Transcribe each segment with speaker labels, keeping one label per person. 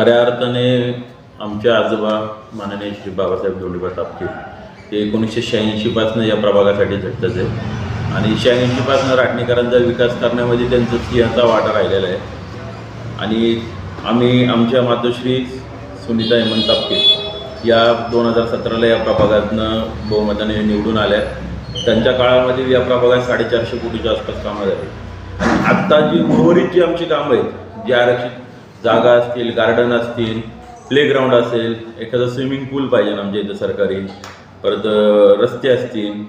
Speaker 1: खऱ्या अर्थाने आमचे आजोबा माननीय श्री बाबासाहेब डोलीबा तापके ते एकोणीसशे शहाऐंशीपासून या प्रभागासाठी झटतच आहे. आणि शहाऐंशीपासून राटणेकरांचा विकास करण्यामध्ये त्यांचा सिंहाचा वाटा राहिलेला आहे. आणि आम्ही आमच्या मातोश्री सुनीता हेमंत तापके या दोन हजार सतराला या प्रभागातनं बहुमताने निवडून आल्या. त्यांच्या काळामध्ये या प्रभागात साडेचारशे कोटीच्या आसपास कामं झाली. आणि आत्ता जी उर्वरित जी आमची कामं आहेत जी आरक्षित जागा असतील गार्डन असतील प्लेग्राऊंड असेल एखादं स्विमिंग पूल पाहिजे ना आमच्या इथं सरकारी. परत रस्ते असतील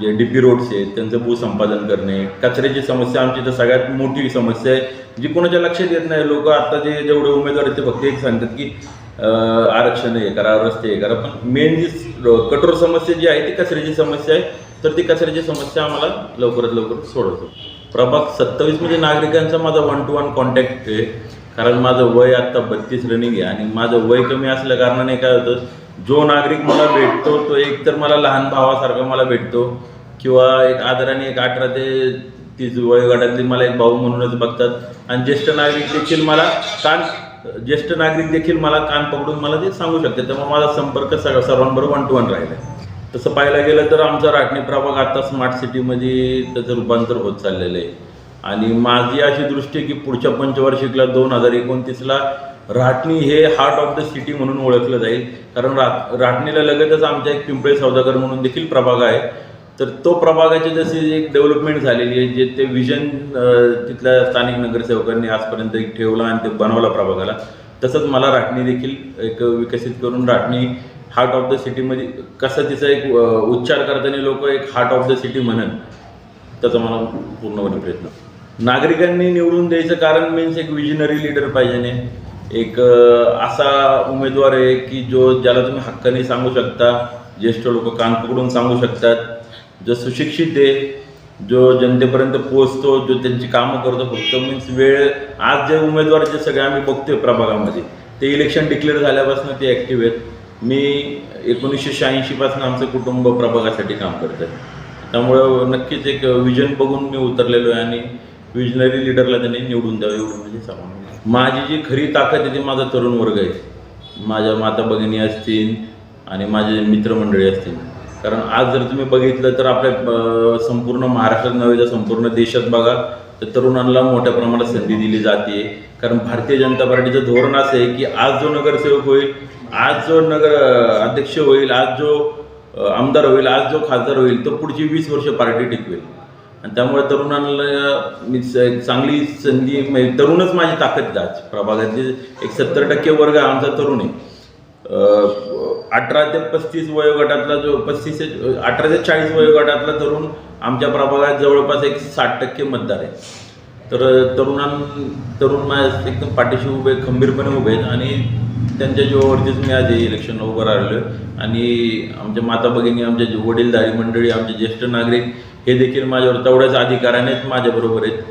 Speaker 1: जे डी पी रोड्स आहेत त्यांचं भूसंपादन करणे. कचऱ्याची समस्या आमची तर सगळ्यात मोठी समस्या आहे जी कोणाच्या लक्षात येत नाही. लोक आता जे जेवढे उमेदवार आहेत ते फक्त एक सांगतात की आरक्षण हे करा रस्ते हे करा. पण मेन जी कठोर समस्या जी आहे ती कचऱ्याची समस्या आहे. तर ती कचऱ्याची समस्या आम्हाला लवकरात लवकर सोडवतो. प्रभाग सत्तावीसमध्ये नागरिकांचा माझा वन टू वन कॉन्टॅक्ट आहे. कारण माझं वय आत्ता बत्तीस रनिंग आहे आणि माझं वय कमी असल्या कारणाने काय होतं जो नागरिक मला भेटतो तो एक तर मला लहान भावासारखा मला भेटतो किंवा एक आदराने एक अठरा ते तीस वयोगटातली मला एक भाऊ म्हणूनच बघतात. आणि ज्येष्ठ नागरिक देखील मला कान ज्येष्ठ नागरिक देखील मला कान पकडून मला ते सांगू शकते त्यामुळे माझा संपर्क सगळं सर्वांबरोबर वन टू वन राहिला तसं पाहायला गेलं तर आमचा राटणी प्रभाग आता स्मार्ट सिटीमध्ये त्याचं रूपांतर होत चाललेलं आहे. आणि माझी अशी दृष्टी आहे की पुढच्या पंचवार्षिकला दोन हजार एकोणतीसला राटणी हे हार्ट ऑफ द सिटी म्हणून ओळखलं जाईल. कारण राट राटणीला लगतच आमच्या एक पिंपळे सौदागर म्हणून देखील प्रभाग आहे. तर तो प्रभागाची जशी एक डेव्हलपमेंट झालेली आहे जे ते विजन तिथल्या स्थानिक नगरसेवकांनी आजपर्यंत एक ठेवला आणि ते बनवला प्रभागाला. तसंच मला राटणी देखील एक विकसित करून राटणी हार्ट ऑफ द सिटीमध्ये कसं तिचा एक उच्चार करताना लोक एक हार्ट ऑफ द सिटी म्हणन त्याचा मला पूर्णपणे प्रयत्न. नागरिकांनी निवडून द्यायचं कारण मीन्स एक विजनरी लीडर पाहिजे नाही एक असा उमेदवार आहे की जो ज्याला तुम्ही हक्काने सांगू शकता ज्येष्ठ लोक कान पकडून सांगू शकतात. जो सुशिक्षित आहे जो जनतेपर्यंत पोहोचतो जो त्यांची कामं करतो फक्त मीन्स वेळ आज जे उमेदवार जे सगळे आम्ही बघतोय प्रभागामध्ये ते इलेक्शन डिक्लेअर झाल्यापासून ते ॲक्टिव्ह आहेत. मी एकोणीसशे शहाऐंशीपासून आमचं कुटुंब प्रभागासाठी काम करत आहे त्यामुळं नक्कीच एक विजन बघून मी उतरलेलो आहे आणि विजनरी लिडरला त्यांनी निवडून द्यावं एवढं म्हणजे सांगून माझी जी खरी ताकद आहे ती माझा तरुण वर्ग आहे. माझ्या माता भगिनी असतील आणि माझे मित्रमंडळी असतील. कारण आज जर तुम्ही बघितलं तर आपल्या संपूर्ण महाराष्ट्रात नव्हे तर संपूर्ण देशात बघा तर तरुणांना मोठ्या प्रमाणात संधी दिली जाते. कारण भारतीय जनता पार्टीचं धोरण असं आहे की आज जो नगरसेवक होईल आज जो नगर अध्यक्ष होईल आज जो आमदार होईल आज जो खासदार होईल तो पुढची वीस वर्ष पार्टी टिकवेल. आणि त्यामुळे तरुणांना मी एक चांगली संधी म्हणजे तरुणच माझी ताकद आहे प्रभागाचे एक सत्तर टक्के वर्ग आमचा तरुण आहे. अठरा ते पस्तीस वयोगटातला जो पस्तीस ते अठरा ते चाळीस वयोगटातला तरुण आमच्या प्रभागात जवळपास एक साठ टक्के मतदार आहे. तर तरुणां तरुण माझ्या एकदम पाठीशी उभे खंबीरपणे उभे आहेत आणि त्यांच्या जीवावरतीच मी आज हे इलेक्शनला उभं राहिलो आणि आमच्या माता भगिनी आमच्या जे वडीलधारी मंडळी आमचे ज्येष्ठ नागरिक हे देखील माझ्यावर तेवढ्याच अधिकारानेच माझ्याबरोबर आहेत.